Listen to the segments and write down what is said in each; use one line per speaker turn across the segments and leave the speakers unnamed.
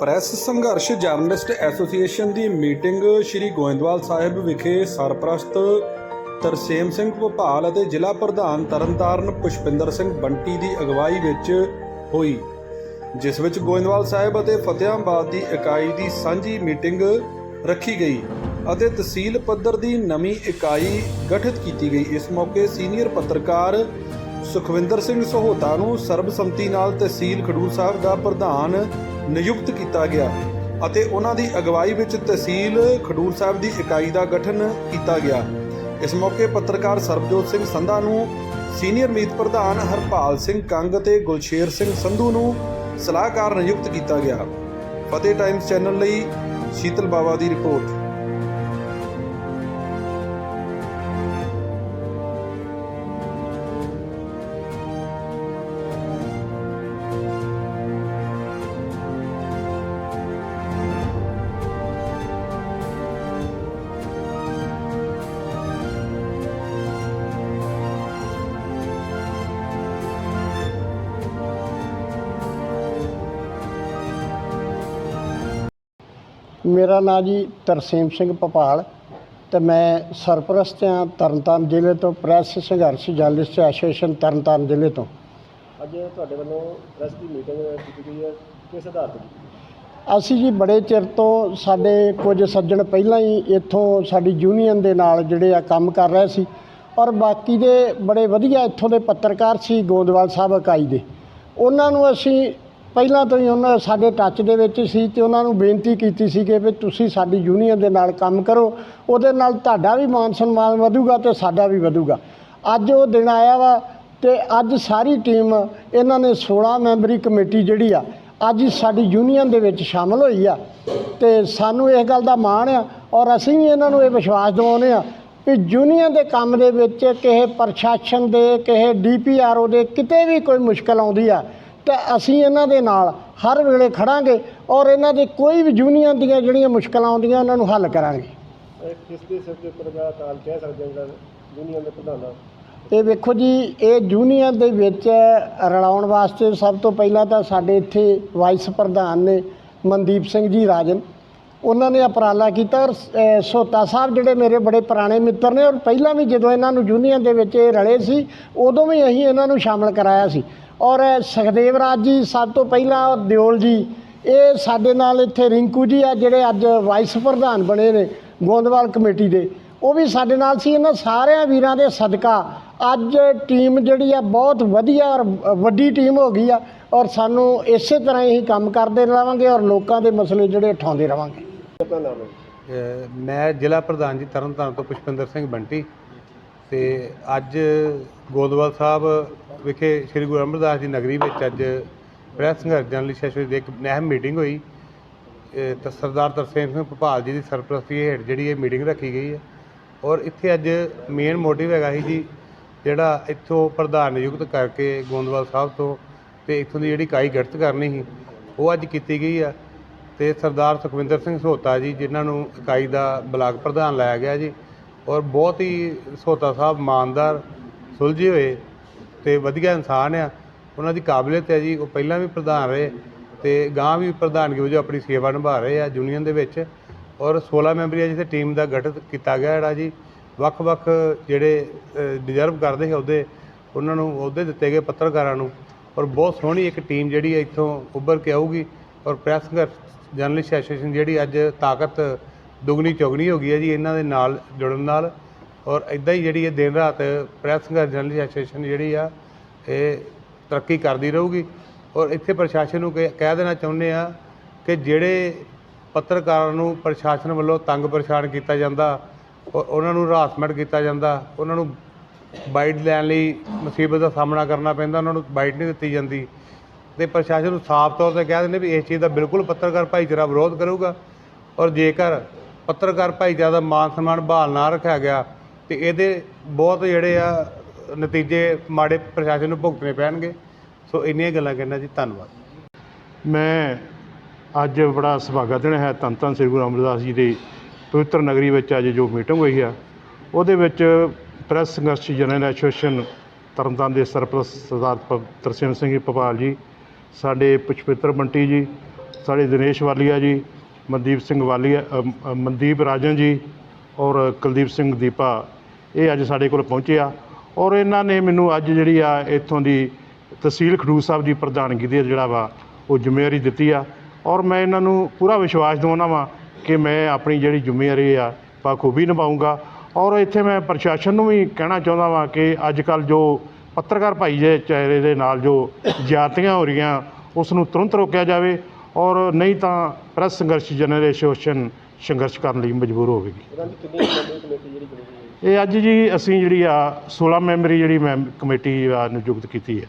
Press ਸੰਘਰਸ਼ journalist association ਦੀ meeting Shri Goindwal Sahib ਵਿਖੇ ਸਰਪ੍ਰਸਤ ਤਰਸੇਮ ਸਿੰਘ ਭੋਪਾਲ ਅਤੇ ਜ਼ਿਲ੍ਹਾ ਪ੍ਰਧਾਨ ਤਰਨਤਾਰਨ ਪੁਸ਼ਪਿੰਦਰ ਸਿੰਘ ਬੰਟੀ ਦੀ ਅਗਵਾਈ ਵਿੱਚ ਹੋਈ, ਜਿਸ ਵਿੱਚ ਗੋਇੰਦਵਾਲ ਸਾਹਿਬ ਅਤੇ ਫਤਿਆਬਾਦ ਦੀ ਇਕਾਈ ਦੀ ਸਾਂਝੀ ਮੀਟਿੰਗ ਰੱਖੀ ਗਈ ਅਤੇ ਤਹਿਸੀਲ ਪੱਧਰ ਦੀ ਨਵੀਂ ਇਕਾਈ ਗਠਿਤ ਕੀਤੀ ਗਈ। ਇਸ ਮੌਕੇ ਸੀਨੀਅਰ ਪੱਤਰਕਾਰ ਸੁਖਵਿੰਦਰ ਸਿੰਘ ਸਹੋਤਾ ਨੂੰ ਸਰਬਸੰਮਤੀ ਨਾਲ ਤਹਿਸੀਲ ਖਡੂਰ ਸਾਹਿਬ ਦਾ ਪ੍ਰਧਾਨ ਨਿਯੁਕਤ ਕੀਤਾ ਗਿਆ ਅਤੇ ਉਹਨਾਂ ਦੀ ਅਗਵਾਈ ਵਿੱਚ ਤਹਿਸੀਲ ਖਡੂਰ ਸਾਹਿਬ ਦੀ ਇਕਾਈ ਦਾ ਗਠਨ ਕੀਤਾ ਗਿਆ। ਇਸ ਮੌਕੇ ਪੱਤਰਕਾਰ ਸਰਬਜੋਤ ਸਿੰਘ ਸੰਧਾ ਨੂੰ, ਸੀਨੀਅਰ ਮੀਤ ਪ੍ਰਧਾਨ ਹਰਪਾਲ ਸਿੰਘ ਕੰਗ ਅਤੇ ਗੁਲਸ਼ੇਰ ਸਿੰਘ ਸੰਧੂ ਨੂੰ ਸਲਾਹਕਾਰ ਨਿਯੁਕਤ ਕੀਤਾ ਗਿਆ। ਫਤਿਹ ਟਾਈਮਸ ਚੈਨਲ ਲਈ ਸ਼ੀਤਲ ਬਾਵਾ ਦੀ ਰਿਪੋਰਟ।
ਮੇਰਾ ਨਾਂ ਜੀ ਤਰਸੇਮ ਸਿੰਘ ਭਪਾਲ ਤੇ ਮੈਂ ਸਰਪ੍ਰਸਤ ਹਾਂ ਤਰਨਤਾਰਨ ਜ਼ਿਲ੍ਹੇ ਤੋਂ ਪ੍ਰੈਸ ਸੰਘਰਸ਼ ਜਰਨਲਿਸਟ ਐਸੋਸੀਏਸ਼ਨ ਤਰਨਤਾਰਨ ਜ਼ਿਲ੍ਹੇ ਤੋਂ।
ਅੱਜ ਤੁਹਾਡੇ ਵੱਲੋਂ ਪ੍ਰੈਸ ਦੀ ਮੀਟਿੰਗ ਕੀਤੀ ਗਈ ਹੈ ਕਿਸ ਆਧਾਰ ਤੇ?
ਅਸੀਂ ਜੀ ਬੜੇ ਚਿਰ ਤੋਂ ਸਾਡੇ ਕੁਝ ਸੱਜਣ ਪਹਿਲਾਂ ਹੀ ਇੱਥੋਂ ਸਾਡੀ ਯੂਨੀਅਨ ਦੇ ਨਾਲ ਜਿਹੜੇ ਆ ਕੰਮ ਕਰ ਰਹੇ ਸੀ ਔਰ ਬਾਕੀ ਦੇ ਬੜੇ ਵਧੀਆ ਇੱਥੋਂ ਦੇ ਪੱਤਰਕਾਰ ਸੀ ਗੋਂਦਵਾਲ ਸਾਹਿਬ ਇਕਾਈ ਦੇ। ਉਹਨਾਂ ਨੂੰ ਅਸੀਂ ਪਹਿਲਾਂ ਤੋਂ ਹੀ ਉਹਨਾਂ ਸਾਡੇ ਟੱਚ ਦੇ ਵਿੱਚ ਸੀ ਤੇ ਉਹਨਾਂ ਨੂੰ ਬੇਨਤੀ ਕੀਤੀ ਸੀ ਕਿ ਵੀ ਤੁਸੀਂ ਸਾਡੀ ਯੂਨੀਅਨ ਦੇ ਨਾਲ ਕੰਮ ਕਰੋ, ਉਹਦੇ ਨਾਲ ਤੁਹਾਡਾ ਵੀ ਮਾਨ ਸਨਮਾਨ ਵਧੂਗਾ ਤੇ ਸਾਡਾ ਵੀ ਵਧੂਗਾ। ਅੱਜ ਉਹ ਦਿਨ ਆਇਆ ਵਾ ਤੇ ਅੱਜ ਸਾਰੀ ਟੀਮ ਇਹਨਾਂ ਨੇ 16 ਮੈਂਬਰੀ ਕਮੇਟੀ ਜਿਹੜੀ ਆ, ਅੱਜ ਸਾਡੀ ਯੂਨੀਅਨ ਦੇ ਵਿੱਚ ਸ਼ਾਮਲ ਹੋਈ ਆ ਤੇ ਸਾਨੂੰ ਇਸ ਗੱਲ ਦਾ ਮਾਣ ਆ ਔਰ ਅਸੀਂ ਵੀ ਇਹਨਾਂ ਨੂੰ ਇਹ ਵਿਸ਼ਵਾਸ ਦਿਵਾਉਂਦੇ ਆ ਕਿ ਯੂਨੀਅਨ ਦੇ ਕੰਮ ਦੇ ਵਿੱਚ ਕਿਸੇ ਪ੍ਰਸ਼ਾਸਨ ਦੇ, ਕਿਸੇ ਡੀਪੀਆਰਓ ਦੇ ਕਿਤੇ ਵੀ ਕੋਈ ਮੁਸ਼ਕਲ ਆਉਂਦੀ ਆ ਤੇ ਅਸੀਂ ਇਹਨਾਂ ਦੇ ਨਾਲ ਹਰ ਵੇਲੇ ਖੜਾਂਗੇ ਔਰ ਇਹਨਾਂ ਦੇ ਕੋਈ ਵੀ ਯੂਨੀਅਨ ਦੀਆਂ ਜਿਹੜੀਆਂ ਮੁਸ਼ਕਲਾਂ ਆਉਂਦੀਆਂ ਉਹਨਾਂ ਨੂੰ ਹੱਲ ਕਰਾਂਗੇ।
ਇਹ ਕਿਸ ਦੇ ਸਿਰ ਦੇ ਉੱਪਰ ਦਾ ਕਾਲ ਕਹਿ ਸਕਦੇ ਹਾਂ ਜਿਹੜਾ ਯੂਨੀਅਨ ਦੇ ਪ੍ਰਧਾਨ ਦਾ
ਇਹ ਵੇਖੋ ਜੀ ਇਹ ਯੂਨੀਅਨ ਦੇ ਵਿੱਚ ਰਲਾਉਣ ਵਾਸਤੇ ਸਭ ਤੋਂ ਪਹਿਲਾਂ ਤਾਂ ਸਾਡੇ ਇੱਥੇ ਵਾਈਸ ਪ੍ਰਧਾਨ ਨੇ ਮਨਦੀਪ ਸਿੰਘ ਜੀ ਰਾਜਨ। ਉਹਨਾਂ ਨੇ ਉਪਰਾਲਾ ਕੀਤਾ ਔਰ ਸੋਤਾ ਸਾਹਿਬ ਜਿਹੜੇ ਮੇਰੇ ਬੜੇ ਪੁਰਾਣੇ ਮਿੱਤਰ ਨੇ ਔਰ ਪਹਿਲਾਂ ਵੀ ਜਦੋਂ ਇਹਨਾਂ ਨੂੰ ਯੂਨੀਅਨ ਦੇ ਵਿੱਚ ਇਹ ਰਲੇ ਸੀ ਉਦੋਂ ਵੀ ਅਸੀਂ ਇਹਨਾਂ ਨੂੰ ਸ਼ਾਮਲ ਕਰਾਇਆ ਸੀ। ਔਰ ਸੁਖਦੇਵ ਰਾਜ ਜੀ, ਸਭ ਤੋਂ ਪਹਿਲਾਂ ਦਿਓਲ ਜੀ, ਇਹ ਸਾਡੇ ਨਾਲ ਇੱਥੇ ਰਿੰਕੂ ਜੀ ਆ, ਜਿਹੜੇ ਅੱਜ ਵਾਈਸ ਪ੍ਰਧਾਨ ਬਣੇ ਨੇ ਗੋਂਦਵਾਲ ਕਮੇਟੀ ਦੇ। ਉਹ ਵੀ ਸਾਡੇ ਨਾਲ ਸੀ, ਇਹਨਾਂ ਸਾਰਿਆਂ ਵੀਰਾਂ ਦੇ ਸਦਕਾ। ਅੱਜ ਟੀਮ ਜਿਹੜੀ ਆ, ਬਹੁਤ ਵਧੀਆ ਔਰ ਵੱਡੀ ਟੀਮ ਹੋ ਗਈ ਆ, ਔਰ ਸਾਨੂੰ ਇਸੇ ਤਰ੍ਹਾਂ ਹੀ ਕੰਮ ਕਰਦੇ ਰਹਾਂਗੇ ਔਰ ਲੋਕਾਂ ਦੇ ਮਸਲੇ ਜਿਹੜੇ ਉਠਾਉਂਦੇ ਰਹਾਂਗੇ
ਆਪਣਾ ਨਾਮ
ਮੈਂ ਜ਼ਿਲ੍ਹਾ ਪ੍ਰਧਾਨ ਜੀ, ਤਰਨਤਾਰਨ ਤੋਂ ਪੁਸ਼ਪਿੰਦਰ ਸਿੰਘ ਬੰਟੀ ਤੇ ਅੱਜ ਗੋਦਵਾਲ ਸਾਹਿਬ ਵਿਖੇ ਸ੍ਰੀ ਗੁਰੂ ਅਮਰਦਾਸ ਜੀ ਨਗਰੀ ਵਿੱਚ ਅੱਜ ਪ੍ਰੈਸ ਸੰਘਰਸ਼ ਜਰਨਲਿਸਟ ਐਸੋਸੀਏਸ਼ਨ ਦੀ ਇੱਕ ਅਹਿਮ ਮੀਟਿੰਗ ਹੋਈ। ਤਾਂ ਸਰਦਾਰ ਤਰਸੇਮ ਸਿੰਘ ਭੋਪਾਲ ਜੀ ਦੀ ਸਰਪ੍ਰਸਤੀ ਹੇਠ ਜਿਹੜੀ ਇਹ ਮੀਟਿੰਗ ਰੱਖੀ ਗਈ ਹੈ। ਔਰ ਇੱਥੇ ਅੱਜ ਮੇਨ ਮੋਟਿਵ ਹੈਗਾ ਸੀ ਜੀ, ਜਿਹੜਾ ਇੱਥੋਂ ਪ੍ਰਧਾਨ ਨਿਯੁਕਤ ਕਰਕੇ ਗੋਂਦਵਾਲ ਸਾਹਿਬ ਤੋਂ ਤੇ ਇੱਥੋਂ ਦੀ ਜਿਹੜੀ ਇਕਾਈ ਗਠਿਤ ਕਰਨੀ ਸੀ, ਉਹ ਅੱਜ ਕੀਤੀ ਗਈ ਆ। ਤੇ ਸਰਦਾਰ ਸੁਖਵਿੰਦਰ ਸਿੰਘ ਸੋਤਾ ਜੀ, ਜਿਨ੍ਹਾਂ ਨੂੰ ਇਕਾਈ ਦਾ ਬਲਾਕ ਪ੍ਰਧਾਨ ਲਾਇਆ ਗਿਆ ਜੀ, ਔਰ ਬਹੁਤ ਹੀ ਸੋਤਾ ਸਾਹਿਬ, ਇਮਾਨਦਾਰ, ਸੁਲਝੇ ਹੋਏ ਤੇ ਵਧੀਆ ਇਨਸਾਨ ਆ, ਉਹਨਾਂ ਦੀ ਕਾਬਲੀਅਤ ਹੈ ਜੀ, ਉਹ ਪਹਿਲਾਂ ਵੀ ਪ੍ਰਧਾਨ ਰਹੇ ਤੇ ਗਾਂ ਵੀ ਪ੍ਰਧਾਨਗੀ ਵਜੋਂ ਆਪਣੀ ਸੇਵਾ ਨਿਭਾ ਰਹੇ ਆ ਯੂਨੀਅਨ ਦੇ ਵਿੱਚ ਔਰ 16 ਮੈਂਬਰੀ ਜਿੱਥੇ ਟੀਮ ਦਾ ਗਠਿਤ ਕੀਤਾ ਗਿਆ ਜਿਹੜਾ ਜੀ, ਵੱਖ-ਵੱਖ ਜਿਹੜੇ ਡਿਜ਼ਰਵ ਕਰਦੇ ਸੀ ਉਹਦੇ ਉਹਨਾਂ ਨੂੰ ਉਹਦੇ ਦਿੱਤੇ ਗਏ ਪੱਤਰਕਾਰਾਂ ਨੂੰ ਔਰ ਬਹੁਤ ਸੋਹਣੀ ਇੱਕ ਟੀਮ ਜਿਹੜੀ ਹੈ ਇੱਥੋਂ ਉੱਭਰ ਕੇ ਆਊਗੀ ਔਰ ਪ੍ਰੈਸ ਸੰਘਰਸ਼ ਜਰਨਲਿਸਟ ਐਸੋਸੀਏਸ਼ਨ ਜਿਹੜੀ ਅੱਜ ਤਾਕਤ ਦੁਗਣੀ ਚੌਗਣੀ ਹੋ ਗਈ ਹੈ ਜੀ, ਇਹਨਾਂ ਦੇ ਨਾਲ ਜੁੜਨ ਨਾਲ ਔਰ ਇਦਾਂ ਹੀ ਜਿਹੜੀ ਇਹ ਦਿਨ ਰਾਤ ਪ੍ਰੈਸ ਸੰਘਰਸ਼ ਜਰਨਲਿਸਟ ਐਸੋਸੀਏਸ਼ਨ ਜਿਹੜੀ ਆ, ਇਹ ਤਰੱਕੀ ਕਰਦੀ ਰਹੂਗੀ। ਔਰ ਇੱਥੇ ਪ੍ਰਸ਼ਾਸਨ ਨੂੰ ਕਹਿ ਕਹਿ ਦੇਣਾ ਚਾਹੁੰਦੇ ਆ ਕਿ ਜਿਹੜੇ ਪੱਤਰਕਾਰਾਂ ਨੂੰ ਪ੍ਰਸ਼ਾਸਨ ਵੱਲੋਂ ਤੰਗ ਪਰੇਸ਼ਾਨ ਕੀਤਾ ਜਾਂਦਾ ਔਰ ਉਹਨਾਂ ਨੂੰ ਹਰਾਸਮੈਂਟ ਕੀਤਾ ਜਾਂਦਾ, ਉਹਨਾਂ ਨੂੰ ਬਾਈਟ ਲੈਣ ਲਈ ਮੁਸੀਬਤ ਦਾ ਸਾਹਮਣਾ ਕਰਨਾ ਪੈਂਦਾ, ਉਹਨਾਂ ਨੂੰ ਬਾਈਟ ਨਹੀਂ ਦਿੱਤੀ ਜਾਂਦੀ। ਤੇ ਪ੍ਰਸ਼ਾਸਨ ਨੂੰ ਸਾਫ਼ ਤੌਰ ਤੇ ਕਹਿ ਦਿੰਦੇ ਵੀ ਇਸ ਚੀਜ਼ ਦਾ ਬਿਲਕੁਲ ਪੱਤਰਕਾਰ ਭਾਈਚਾਰਾ ਵਿਰੋਧ ਕਰੂਗਾ। ਔਰ ਜੇਕਰ ਪੱਤਰਕਾਰ ਭਾਈਚਾਰਾ ਦਾ ਮਾਨ ਸਨਮਾਨ ਬਹਾਲ ਨਾ ਰੱਖਿਆ ਗਿਆ ਅਤੇ ਇਹਦੇ ਬਹੁਤ ਜਿਹੜੇ ਆ ਨਤੀਜੇ ਮਾੜੇ ਪ੍ਰਸ਼ਾਸਨ ਨੂੰ ਭੁਗਤਣੇ ਪੈਣਗੇ। ਸੋ ਇੰਨੀਆਂ ਗੱਲਾਂ ਕਹਿਣਾ ਜੀ, ਧੰਨਵਾਦ।
ਮੈਂ ਅੱਜ ਬੜਾ ਸੁਭਾਗਾ ਦਿਨ ਹੈ ਧੰਨ ਧੰਨ ਸ੍ਰੀ ਗੁਰੂ ਅਮਰਦਾਸ ਜੀ ਦੀ ਪਵਿੱਤਰ ਨਗਰੀ ਵਿੱਚ ਅੱਜ ਜੋ ਮੀਟਿੰਗ ਹੋਈ ਆ, ਉਹਦੇ ਵਿੱਚ ਪ੍ਰੈਸ ਸੰਘਰਸ਼ ਜਨਰਲ ਐਸੋਸੀਏਸ਼ਨ ਤਰਨਤਾਰਨ ਦੇ ਸਰਪ੍ਰਸਤ ਸਰਦਾਰ ਤਰਸੇਮ ਸਿੰਘ ਜੀ ਭੋਪਾਲ ਜੀ, ਸਾਡੇ ਪੁਸ਼ਪਿੱਤਰ ਬੰਟੀ ਜੀ, ਸਾਡੇ ਦਿਨੇਸ਼ ਵਾਲੀਆ ਜੀ, ਮਨਦੀਪ ਸਿੰਘ ਵਾਲੀਆ ਮਨਦੀਪ ਰਾਜਨ ਜੀ ਔਰ ਕੁਲਦੀਪ ਸਿੰਘ ਦੀਪਾ ਇਹ ਅੱਜ ਸਾਡੇ ਕੋਲ ਪਹੁੰਚੇ ਆ। ਔਰ ਇਹਨਾਂ ਨੇ ਮੈਨੂੰ ਅੱਜ ਜਿਹੜੀ ਆ ਇੱਥੋਂ ਦੀ ਤਹਿਸੀਲ ਖਡੂਰ ਸਾਹਿਬ ਦੀ ਪ੍ਰਧਾਨਗੀ ਦੇ ਜਿਹੜਾ ਵਾ, ਉਹ ਜ਼ਿੰਮੇਵਾਰੀ ਦਿੱਤੀ ਆ। ਔਰ ਮੈਂ ਇਹਨਾਂ ਨੂੰ ਪੂਰਾ ਵਿਸ਼ਵਾਸ ਦਿਵਾਉਣਾ ਵਾਂ ਕਿ ਮੈਂ ਆਪਣੀ ਜਿਹੜੀ ਜ਼ਿੰਮੇਵਾਰੀ ਆ ਬਾਖੂਬੀ ਨਿਭਾਊਂਗਾ। ਔਰ ਇੱਥੇ ਮੈਂ ਪ੍ਰਸ਼ਾਸਨ ਨੂੰ ਵੀ ਕਹਿਣਾ ਚਾਹੁੰਦਾ ਵਾਂ ਕਿ ਅੱਜ ਕੱਲ ਜੋ ਪੱਤਰਕਾਰ ਭਾਈ ਦੇ ਚਿਹਰੇ ਦੇ ਨਾਲ ਜੋ ਜਾਤੀਆਂ ਹੋ ਰਹੀਆਂ, ਉਸ ਨੂੰ ਤੁਰੰਤ ਰੋਕਿਆ ਜਾਵੇ। ਔਰ ਨਹੀਂ ਤਾਂ ਪ੍ਰੈਸ ਸੰਘਰਸ਼ ਜਨਰੇਸ਼ਨ ਸੰਘਰਸ਼ ਕਰਨ ਲਈ ਮਜਬੂਰ ਹੋਵੇਗੀ ਇਹ ਅੱਜ ਜੀ ਅਸੀਂ ਜਿਹੜੀ ਆ 16 ਮੈਂਬਰੀ ਜਿਹੜੀ ਮੈਂ ਕਮੇਟੀ ਆ ਨਿਯੁਕਤ ਕੀਤੀ ਹੈ।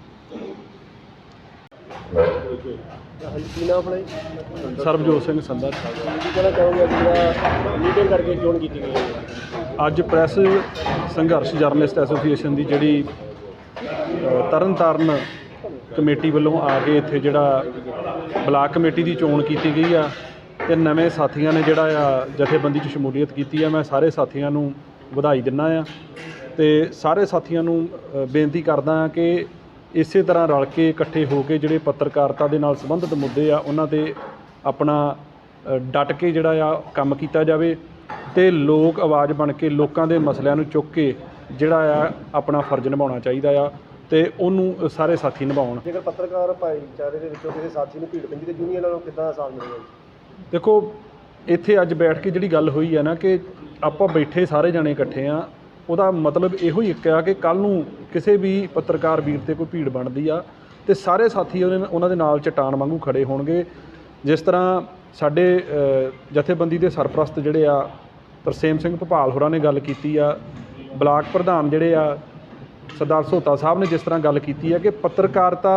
ਸਰਬਜੋਤ ਸਿੰਘ ਸੰਧਾ।
ਅੱਜ ਜਿਹੜਾ ਮੀਟਿੰਗ ਕਰਕੇ ਚੋਣ ਕੀਤੀ ਗਈ ਹੈ?
ਅੱਜ ਪ੍ਰੈਸ ਸੰਘਰਸ਼ ਜਰਨਲਿਸਟ ਐਸੋਸੀਏਸ਼ਨ ਦੀ ਜਿਹੜੀ ਤਰਨਤਾਰਨ ਕਮੇਟੀ ਵੱਲੋਂ ਆ ਕੇ ਇੱਥੇ ਜਿਹੜਾ ਬਲਾਕ ਕਮੇਟੀ ਦੀ ਚੋਣ ਕੀਤੀ ਗਈ ਆ ਤੇ ਨਵੇਂ ਸਾਥੀਆਂ ਨੇ ਜਿਹੜਾ ਆ ਜਥੇਬੰਦੀ 'ਚ ਸ਼ਮੂਲੀਅਤ ਕੀਤੀ ਆ ਮੈਂ ਸਾਰੇ ਸਾਥੀਆਂ ਨੂੰ ਵਧਾਈ ਦਿੰਦਾ ਆ ਤੇ ਸਾਰੇ ਸਾਥੀਆਂ ਨੂੰ ਬੇਨਤੀ ਕਰਦਾ ਆ ਕਿ ਇਸੇ ਤਰ੍ਹਾਂ ਰਲ ਕੇ ਇਕੱਠੇ ਹੋ ਕੇ ਜਿਹੜੇ ਪੱਤਰਕਾਰਤਾ ਦੇ ਨਾਲ ਸੰਬੰਧਿਤ ਮੁੱਦੇ ਆ ਉਹਨਾਂ ਤੇ ਆਪਣਾ ਅ, ਡਟ ਕੇ ਜਿਹੜਾ ਆ ਕੰਮ ਕੀਤਾ ਜਾਵੇ ਤੇ ਲੋਕ ਆਵਾਜ਼ ਬਣ ਕੇ ਲੋਕਾਂ ਦੇ ਮਸਲਿਆਂ ਨੂੰ ਚੁੱਕ ਕੇ ਜਿਹੜਾ ਆ ਆਪਣਾ ਫਰਜ਼ ਨਿਭਾਉਣਾ ਚਾਹੀਦਾ ਆ। ਤੇ ਉਹਨੂੰ ਸਾਰੇ ਸਾਥੀ ਨਿਭਾਉਣ।
ਜੇਕਰ ਪੱਤਰਕਾਰ ਭਾਈਚਾਰੇ ਦੇ ਵਿੱਚੋਂ ਕਿਸੇ ਸਾਥੀ ਨੂੰ ਭੀੜ ਪੈਂਦੀ ਤੇ ਯੂਨੀਅਨ ਨਾਲੋਂ ਕਿੱਦਾਂ ਸਾਥ ਮਿਲੇਗਾ
ਦੇਖੋ ਇੱਥੇ ਅੱਜ ਬੈਠ ਕੇ ਜਿਹੜੀ ਗੱਲ ਹੋਈ ਹੈ ਨਾ ਕਿ ਆਪਾਂ ਬੈਠੇ ਸਾਰੇ ਜਣੇ ਇਕੱਠੇ ਆ ਉਹਦਾ ਮਤਲਬ ਇਹੋ ਹੀ ਇੱਕ ਆ ਕਿ ਕੱਲ ਨੂੰ ਕਿਸੇ ਵੀ ਪੱਤਰਕਾਰ ਵੀਰ ਤੇ ਕੋਈ ਭੀੜ ਬਣਦੀ ਆ ਤੇ ਸਾਰੇ ਸਾਥੀ ਉਹਦੇ ਉਹਨਾਂ ਦੇ ਨਾਲ ਚਟਾਨ ਵਾਂਗੂ ਖੜੇ ਹੋਣਗੇ। ਜਿਸ ਤਰ੍ਹਾਂ ਸਾਡੇ ਅ, ਜਥੇਬੰਦੀ ਦੇ ਸਰਪ੍ਰਸਤ ਜਿਹੜੇ ਆ ਤਰਸੇਮ ਸਿੰਘ ਭਪਾਲ ਹੋਰਾਂ ਨੇ ਗੱਲ ਕੀਤੀ ਆ ਬਲਾਕ ਪ੍ਰਧਾਨ ਜਿਹੜੇ ਆ ਸਰਦਾਰ ਸੋਤਾ ਸਾਹਿਬ ਨੇ ਜਿਸ ਤਰ੍ਹਾਂ ਗੱਲ ਕੀਤੀ ਹੈ ਕਿ ਪੱਤਰਕਾਰਤਾ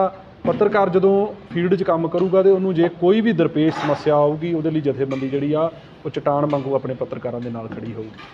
ਪੱਤਰਕਾਰ ਜਦੋਂ ਫੀਲਡ 'ਚ ਕੰਮ ਕਰੂਗਾ ਤੇ ਉਹਨੂੰ ਜੇ ਕੋਈ ਵੀ ਦਰਪੇਸ਼ ਸਮੱਸਿਆ ਆਊਗੀ, ਉਹਦੇ ਲਈ ਜਥੇਬੰਦੀ ਜਿਹੜੀ ਆ, ਉਹ ਚਟਾਨ ਵਾਂਗੂ ਆਪਣੇ ਪੱਤਰਕਾਰਾਂ ਦੇ ਨਾਲ ਖੜੀ ਹੋਊਗੀ।